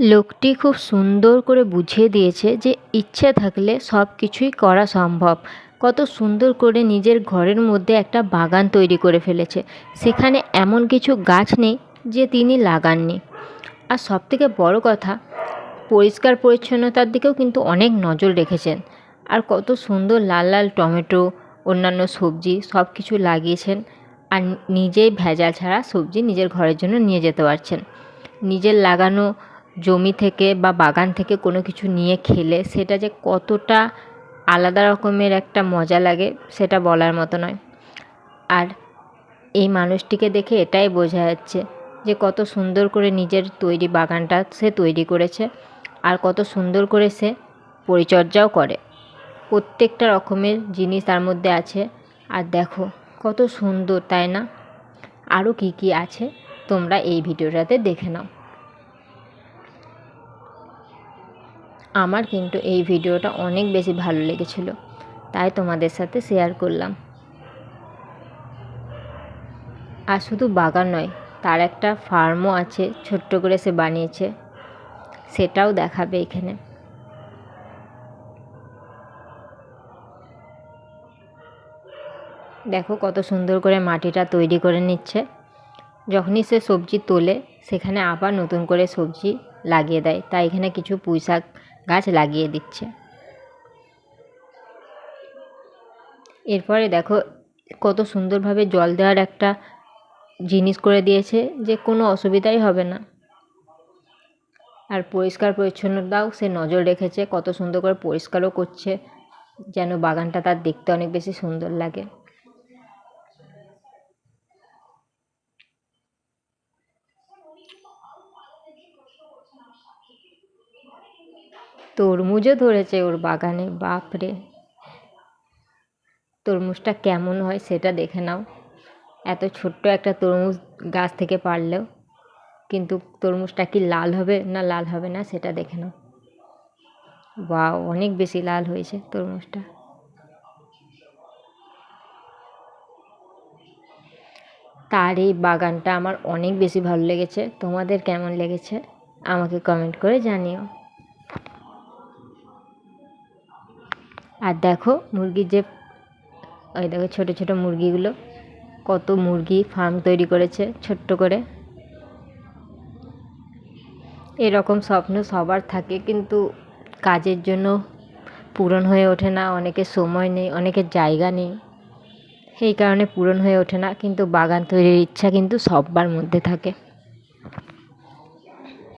লোকটি খুব সুন্দর করে বুঝিয়ে দিয়েছে যে ইচ্ছে থাকলে সব কিছুই করা সম্ভব। কত সুন্দর করে নিজের ঘরের মধ্যে একটা বাগান তৈরি করে ফেলেছে। সেখানে এমন কিছু গাছ নেই যে তিনি লাগাননি। আর সবথেকে বড় কথা, পরিষ্কার পরিচ্ছন্নতার দিকেও কিন্তু অনেক নজর রেখেছেন। আর কত সুন্দর লাল লাল টমেটো, অন্যান্য সবজি সব কিছু লাগিয়েছেন। আর নিজেই ভেজাল ছাড়া সবজি নিজের ঘরের জন্য নিয়ে যেতে পারছেন। নিজের লাগানো জমি থেকে বা বাগান থেকে কোনো কিছু নিয়ে খেলে সেটা যে কতটা আলাদা রকমের একটা মজা লাগে সেটা বলার মতো নয়। আর এই মানুষটিকে দেখে এটাই বোঝা যাচ্ছে যে কত সুন্দর করে নিজের তৈরি বাগানটা সে তৈরি করেছে আর কত সুন্দর করে সে পরিচর্যাও করে। প্রত্যেকটা রকমের জিনিস তার মধ্যে আছে। আর দেখো কত সুন্দর, তাই না? আরও কী কী আছে তোমরা এই ভিডিওটাতে দেখে নাও। আমার কিন্তু এই ভিডিওটা অনেক বেশি ভালো লেগেছিল। তাই তোমাদের সাথে শেয়ার করলাম। আর শুধু বাগান নয়, তার একটা ফার্মও আছে, ছোট্ট করে সে বানিয়েছে। সেটাও দেখাবে এখানে। দেখো কত সুন্দর করে মাটিটা তৈরি করে নিচ্ছে। যখনই সে সবজি তোলে, সেখানে আবার নতুন করে সবজি লাগিয়ে দেয়। তাই এখানে কিছু পুঁই শাক গাছ লাগিয়ে দিচ্ছে। এরপরে দেখো কত সুন্দরভাবে জল দেওয়ার একটা জিনিস করে দিয়েছে যে কোনো অসুবিধাই হবে না। আর পরিষ্কার পরিচ্ছন্নতাও সে নজর রেখেছে, কত সুন্দর করে পরিষ্কারও করছে, যেন বাগানটা তার দেখতে অনেক বেশি সুন্দর লাগে। তরমুজও ধরেছে ওর বাগানে, বাপরে। তরমুজটা কেমন হয় সেটা দেখে নাও। এত ছোট্ট একটা তরমুজ গাছ থেকে পারলেও, কিন্তু তরমুজটা কি লাল হবে না লাল হবে না সেটা দেখে নাও। বা অনেক বেশি লাল হয়েছে তরমুজটা। তার এই বাগানটা আমার অনেক বেশি ভালো লেগেছে। তোমাদের কেমন লেগেছে? আমাকে কমেন্ট করে জানিও। আর দেখো মুরগির যে, ওই দেখো ছোটো ছোটো মুরগিগুলো, কত মুরগি ফার্ম তৈরি করেছে, ছোট্ট করে। এরকম স্বপ্ন সবার থাকে, কিন্তু কাজের জন্য পূরণ হয়ে ওঠে না অনেকের সময় নেই, অনেকের জায়গা নেই। সেই কারণে পূরণ হয়ে ওঠে না, কিন্তু বাগান তৈরির ইচ্ছা কিন্তু সব্বার মধ্যে থাকে।